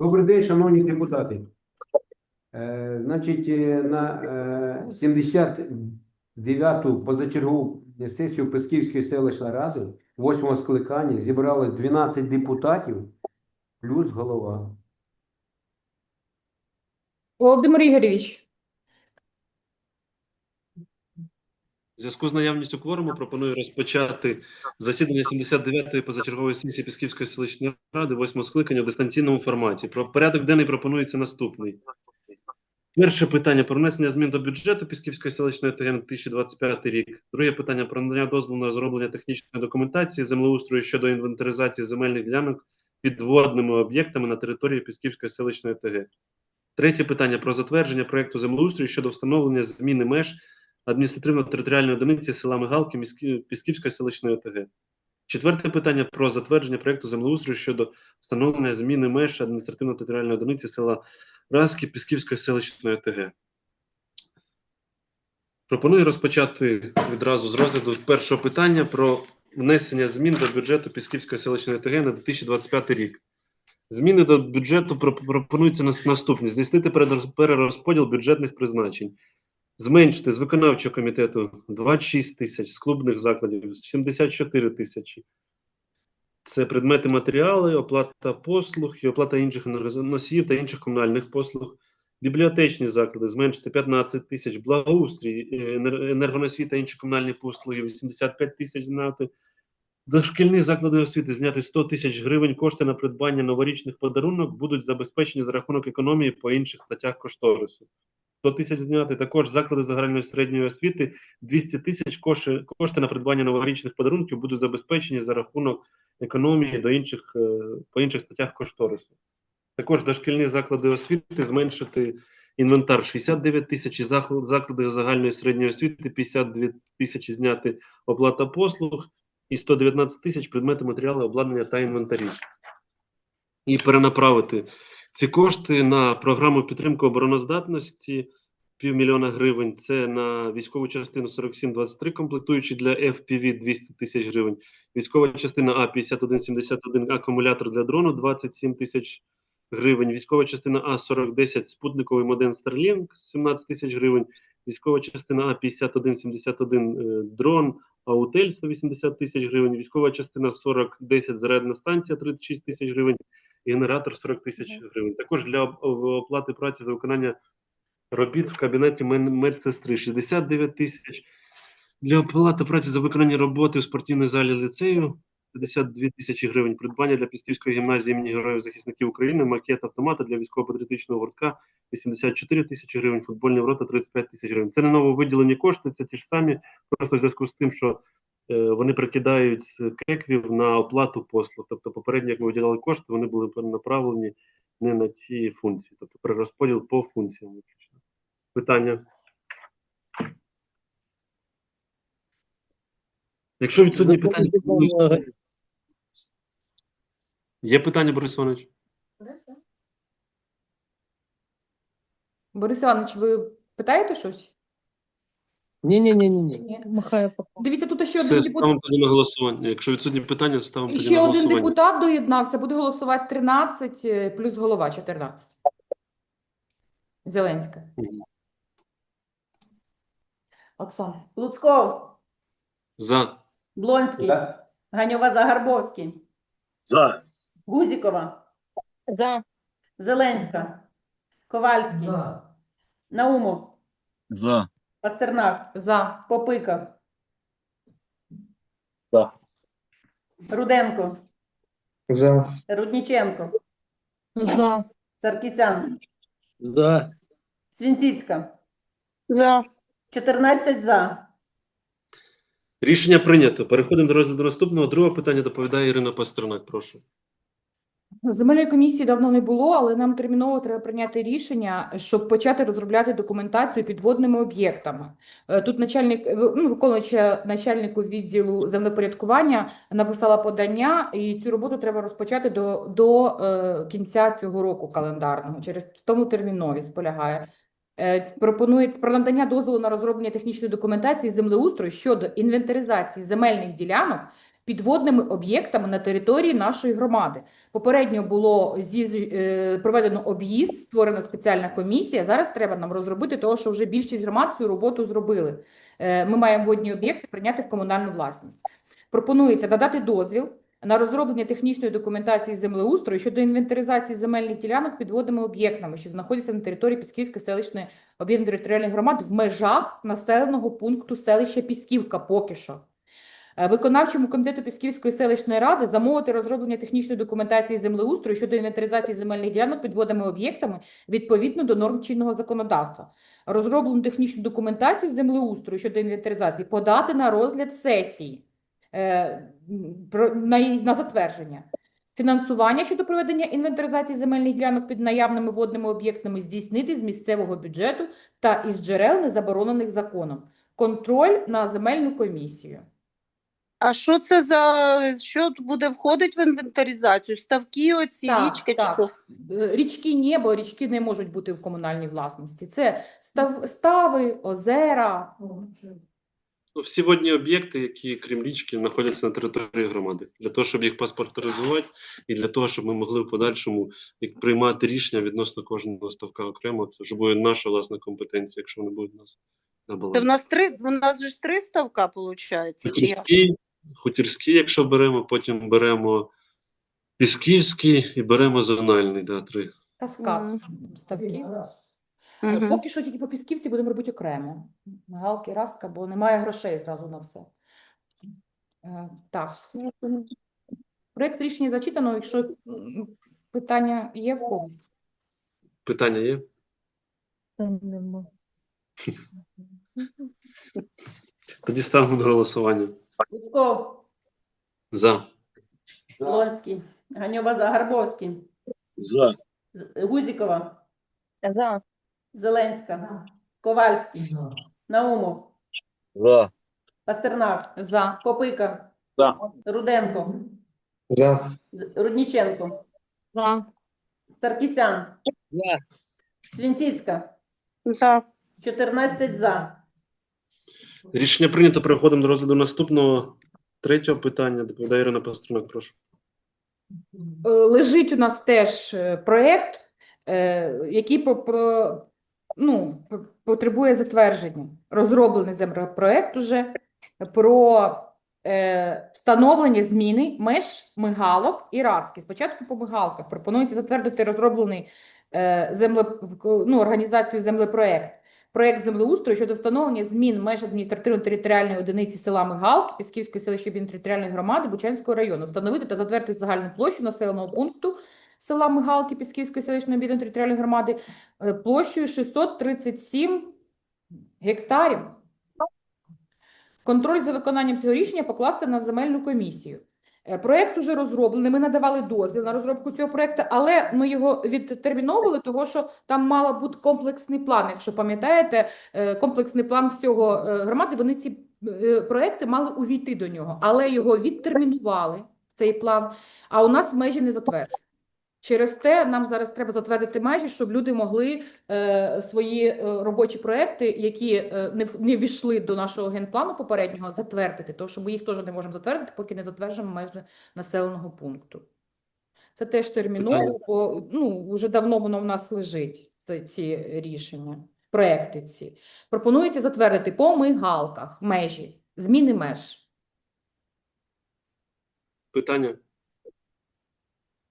Добрий день, шановні депутати. Е, Значить, е, на е, 79-ту позачергову сесію Песківської селищної ради, 8 скликання, зібралось 12 депутатів плюс голова. Володимир Ігоревич, В зв'язку з наявністю кворуму пропоную розпочати засідання 79-ї позачергової сесії Пісківської селищної ради, 8 скликання в дистанційному форматі. Про порядок денний пропонується наступний. Перше питання про внесення змін до бюджету Пісківської селищної ТГ на 2025 рік. Друге питання про надання дозволу на розроблення технічної документації землеустрою щодо інвентаризації земельних ділянок під водними об'єктами на території Пісківської селищної ТГ. Третє питання про затвердження проекту землеустрою щодо встановлення зміни меж адміністративно-територіальної одиниці села Мигалки Пісківської селищної ОТГ. Четверте питання про затвердження проекту землеустрою щодо встановлення зміни меж адміністративно-територіальної одиниці села Разки Пісківської селищної ОТГ. Пропоную розпочати відразу з розгляду першого питання про внесення змін до бюджету Пісківської селищної ОТГ на 2025 рік. Зміни до бюджету пропонуються наступні: здійснити перерозподіл бюджетних призначень. Зменшити з виконавчого комітету 26 тисяч, з клубних закладів 74 тисячі. Це предмети матеріали, оплата послуг і оплата інших енергоносіїв та інших комунальних послуг. Бібліотечні заклади зменшити 15 тисяч, благоустрій, е, енергоносії та інші комунальні послуги 85 тисяч знати. Дошкільні заклади освіти зняти 100 тисяч гривень. Кошти на придбання новорічних подарунок будуть забезпечені за рахунок економії по інших статтях кошторису. 100 тисяч зняти. Також заклади загальної середньої освіти 200 тисяч кошти, кошти на придбання новорічних подарунків будуть забезпечені за рахунок економії до інших, е, по інших статтях кошторису. Також дошкільні заклади освіти зменшити інвентар 69 тисяч, заклади загальної середньої освіти 52 тисячі зняти оплата послуг і 119 тисяч предмети матеріали, обладнання та інвентарі. І перенаправити ці кошти на програму підтримки обороноздатності півмільйона гривень. Це на військову частину 4723 комплектуючі для FPV 200 тисяч гривень. Військова частина А 5171 акумулятор для дрону 27 тисяч гривень. Військова частина А 4010 спутниковий модем Starlink 17 тисяч гривень. Військова частина А 5171 е, дрон Аутель 180 тисяч гривень. Військова частина 4010 зарядна станція 36 тисяч гривень. Генератор 40 тисяч гривень. Також для оплати праці за виконання робіт в кабінеті медсестри 69 тисяч. Для оплати праці за виконання роботи в спортивній залі ліцею 52 тисячі гривень. Придбання для Пісківської гімназії імені Героїв захисників України, макет автомата для військово-патріотичного гуртка 84 тисячі гривень, футбольні ворота 35 тисяч гривень. Це не нововиділені кошти, це ті ж самі, просто в зв'язку з тим, що вони прикидають з кеквів на оплату послуг. Тобто, попередньо, як ми виділяли кошти, вони були перенаправлені не на ці функції, тобто перерозподіл по функціям. виключно. Питання. Якщо відсутні питання, є питання, Борис Іванович? Борис Іванович, ви питаєте щось? Ні-ні-ні-ні. Махає пока. Дивіться, тут ще Все, один депутат. ставимо тоді на голосування. Якщо відсутні питання, ставимо тоді Ще на один голосування. депутат доєднався, буде голосувати 13 е, плюс голова 14. Зеленська. Мгм. Оксана. Луцков, За. Блонський, Да? Ганьова Загарбовський, За. Гузікова, За. Зеленська, Ковальський, Наумов, За. Пастернак, За. Попика, За. Руденко, За. Рудніченко, За. Саркісян, За. Свінціцька. За. 14 за. Рішення прийнято. Переходимо до розгляду наступного. Друге питання доповідає Ірина Пастернак. Прошу. Земельної комісії давно не було, але нам терміново треба прийняти рішення, щоб почати розробляти документацію під водними об'єктами. Е, Тут начальник, е, ну, виконуюча начальнику відділу землепорядкування написала подання, і цю роботу треба розпочати до, до е, кінця цього року календарного. Через тому терміновість полягає. Е, Пропонують про надання дозволу на розроблення технічної документації землеустрою щодо інвентаризації земельних ділянок підводними об'єктами на території нашої громади. Попередньо було зі, е, проведено об'їзд, створена спеціальна комісія. Зараз треба нам розробити того, що вже більшість громад цю роботу зробили. Е, Ми маємо водні об'єкти прийняти в комунальну власність. Пропонується надати дозвіл на розроблення технічної документації землеустрою щодо інвентаризації земельних ділянок підводними об'єктами, що знаходяться на території Пісківської селищної об'єднаної територіальної громади в межах населеного пункту селища Пісківка поки що. Е, Виконавчому комітету Пісківської селищної ради замовити розроблення технічної документації землеустрою щодо інвентаризації земельних ділянок підводними об'єктами відповідно до норм чинного законодавства. Розроблену технічну документацію землеустрою щодо інвентаризації подати на розгляд сесії е, на, затвердження. Фінансування щодо проведення інвентаризації земельних ділянок під наявними водними об'єктами здійснити з місцевого бюджету та із джерел, не заборонених законом. Контроль на земельну комісію. А що це за що буде входить в інвентаризацію? Ставки оці, Так, річки чи так. що? Е, Річки ні, бо річки не можуть бути в комунальній власності. Це став, стави, озера. Ну, всі водні об'єкти, які, крім річки, знаходяться на території громади, для того, щоб їх паспортизувати, і для того, щоб ми могли в подальшому як приймати рішення відносно кожного ставка окремо. Це вже буде наша власна компетенція, якщо вони будуть у нас на Та в нас три, в нас же ж три ставка, виходить, чи як? Хутірські, хутірські, якщо беремо, потім беремо пісківський і беремо зональний, да, три. Каскад ставків. Е, Поки що тільки по Пісківці будемо робити окремо. Галки, Раска, бо немає грошей зразу на все. Е, Так. Проєкт рішення зачитано, якщо питання є в когось. Питання є? Нема. Тоді ставимо на голосування. Гудков, За. Лонський, Ганьова за, Гарбовський, За. З- Гузікова, За. Зеленська, Ковальський, Наумов, За. Пастернак, За. Попика, За. Руденко, За. З- Рудніченко, За. Саркісян, За. Свінціцька, За. 14 за. Рішення прийнято. Переходимо до розгляду наступного третього питання. Доповідає Ірина Пастернак, прошу. Е, Лежить у нас теж е, проєкт, е, який по- про- ну, потребує затвердження. Розроблений землепроект уже про е, встановлення зміни меж мигалок і раски. Спочатку по мигалках пропонується затвердити розроблений е, земле, ну, організацію землепроект. Проект землеустрою щодо встановлення змін меж адміністративно-територіальної одиниці села Мигалки Пісківської селищної територіальної громади Бучанського району, встановити та затвердити загальну площу населеного пункту села Мигалки Пісківської селищної об'єднаної територіальної громади е, площею 637 гектарів. Контроль за виконанням цього рішення покласти на земельну комісію. Е, вже уже розроблений. Ми надавали дозвіл на розробку цього проєкту, але ми його відтерміновували, тому що там мала бути комплексний план. Якщо пам'ятаєте, е, комплексний план всього е, громади, вони ці проекти мали увійти до нього, але його відтермінували, цей план, а у нас межі не затверджені. Через те нам зараз треба затвердити межі, щоб люди могли е, свої е, робочі проекти, які е, не, не війшли до нашого генплану попереднього, затвердити. Тому що ми їх теж не можемо затвердити, поки не затверджимо межі населеного пункту. Це теж терміново, бо ну, вже давно воно в нас лежить, це, ці рішення, проекти ці. Пропонується затвердити по мигалках межі, зміни меж. Питання?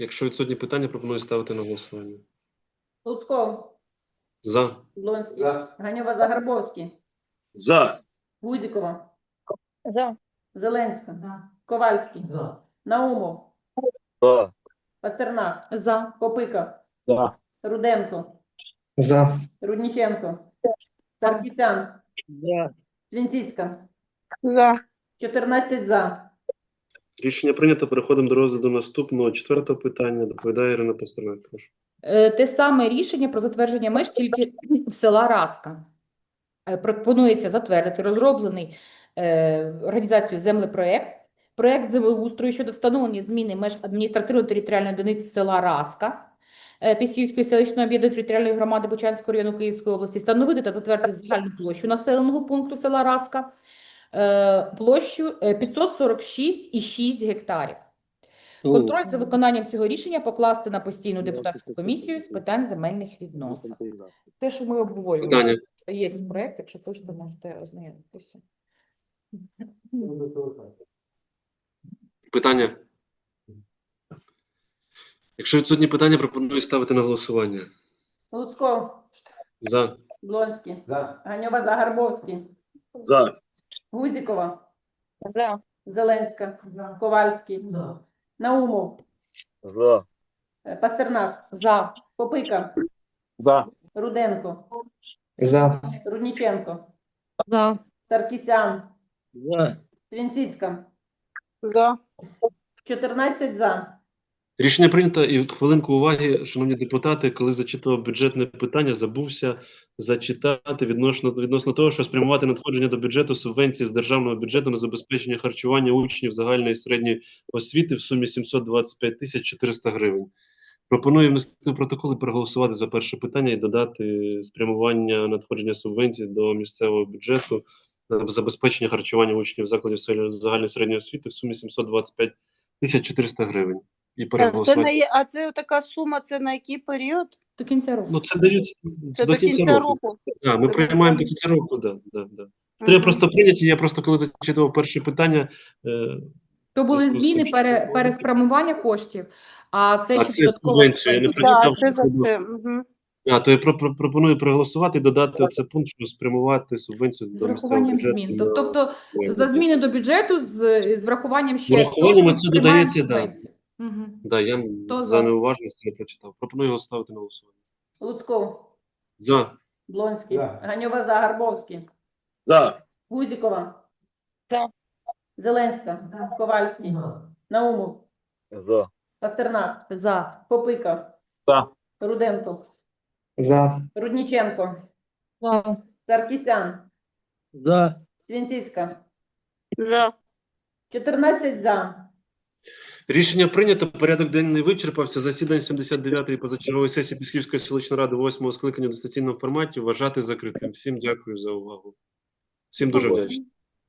Якщо відсутні питання, пропоную ставити на голосування. Луцков, За. Лонський, За. Ганьова за, Гарбовський, За. Гузікова, За. Зеленська, Ковальський, Наумов, За. Пастернак, За. Попика, За. Руденко, За. Рудніченко, Саркісян, За. Свінціцька, За. 14 за. Рішення прийнято. Переходимо до розгляду наступного четвертого питання. Доповідає Ірина Пастернак, прошу. Е, Те саме рішення про затвердження меж тільки села Раска. Е, Пропонується затвердити розроблений е, організацією землепроект, проект землеустрою щодо встановлення зміни меж адміністративно-територіальної одиниці села Раска Пісківської селищної об'єднаної територіальної громади Бучанського району Київської області, встановити та затвердити загальну площу населеного пункту села Раска площу е, 546,6 гектарів. Контроль за виконанням цього рішення покласти на постійну депутатську комісію з питань земельних відносин. Те, що ми Питання. є проект, якщо точно можете ознайомитися. Питання. Якщо відсутні питання, пропоную ставити на голосування. Луцько, За. Блонський, За. Ганьова Загарбовський, За. Гузікова, За. Зеленська, Ковальський, Наумов, За. е, Пастернак, За. Попика, За. Руденко, За. Рудніченко, За. Саркісян, За. Свінціцька. За. 14 за. Рішення прийнято. І хвилинку уваги, шановні депутати, коли зачитував бюджетне питання, забувся зачитати відносно, відносно того, що спрямувати надходження до бюджету субвенції з державного бюджету на забезпечення харчування учнів загальної і середньої освіти в сумі 725 тисяч 400 гривень. Пропоную внести в протокол і проголосувати за перше питання і додати спрямування надходження субвенцій до місцевого бюджету на забезпечення харчування учнів закладів загальної середньої освіти в сумі 725 тисяч 400 гривень. І Е, Це переголосувати. на, є- а це така сума, це на який період? До кінця року. Ну, це дають Це до кінця року. Да, ми Це приймаємо до кінця року, да, да, да. Це Треба просто прийняти. Я просто коли зачитував перше питання, е, То були зміни тим, пере, це- переспрямування коштів, а це А ще це субвенція, я не прочитав, Так, що це за це. Угу. а, то я про, про, пропоную проголосувати додати оцей пункт, що спрямувати субвенцію З до місцевого бюджету. змін. на- Тобто за ну, зміни до бюджету з, з врахуванням ще Врахуванням це додається, да. Мгм. Да, я То за за. неуважність не прочитав. Пропоную його ставити на голосування. Луцько, За. Блонський, За. Ганьова Загарбовський, За. Гузікова, За. Зеленська, Ковальський, Наумов, За. Пастернак, За. Попика, За. Руденко, За. Рудніченко, За. Саркісян, За. Свінціцька. За. 14 за. Рішення прийнято. Порядок денний вичерпався. Засідання 79-ї позачергової сесії Пісківської селищної ради 8 скликання в дистанційному форматі вважати закритим. Всім дякую за увагу. Всім дуже вдячний.